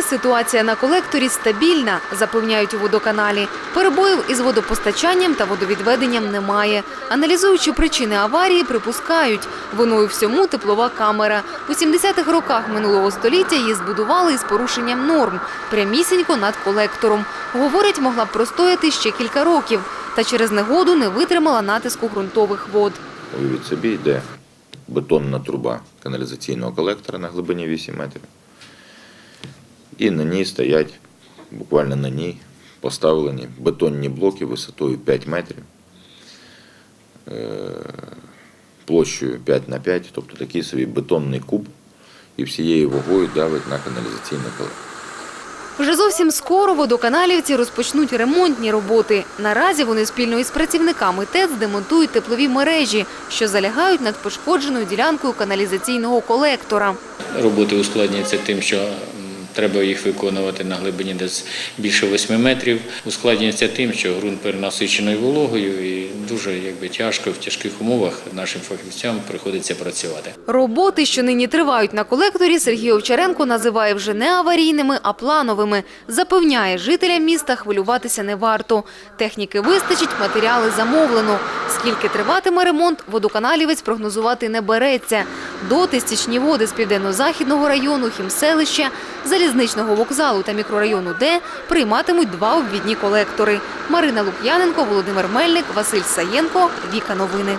Нині ситуація на колекторі стабільна, запевняють у водоканалі. Перебоїв із водопостачанням та водовідведенням немає. Аналізуючи причини аварії, припускають, виною всьому теплова камера. У 70-х роках минулого століття її збудували із порушенням норм, прямісінько над колектором. Говорять, могла б простояти ще кілька років, та через негоду не витримала натиску ґрунтових вод. Уявіть собі, йде бетонна труба каналізаційного колектора на глибині 8 метрів. І на ній стоять, буквально на ній, поставлені бетонні блоки висотою 5 метрів, е, площею 5 на 5, тобто такий собі бетонний куб, і всією вагою давить на каналізаційний колектор. Вже зовсім скоро водоканалівці розпочнуть ремонтні роботи. Наразі вони спільно із працівниками ТЕЦ демонтують теплові мережі, що залягають над пошкодженою ділянкою каналізаційного колектора. Роботи ускладнюються тим, що треба їх виконувати на глибині десь більше 8 метрів. Ускладнюється тим, що ґрунт перенасичений вологою і дуже якби, тяжко в тяжких умовах нашим фахівцям приходиться працювати. Роботи, що нині тривають на колекторі, Сергій Овчаренко називає вже не аварійними, а плановими. Запевняє, жителям міста хвилюватися не варто. Техніки вистачить, матеріали замовлено. Скільки триватиме ремонт, водоканалівець прогнозувати не береться. Доти стічні води з південно-західного району, хімселища, залізничного вокзалу та мікрорайону Д прийматимуть два обвідні колектори. Марина Лук'яненко, Володимир Мельник, Василь Саєнко. Віка Новини.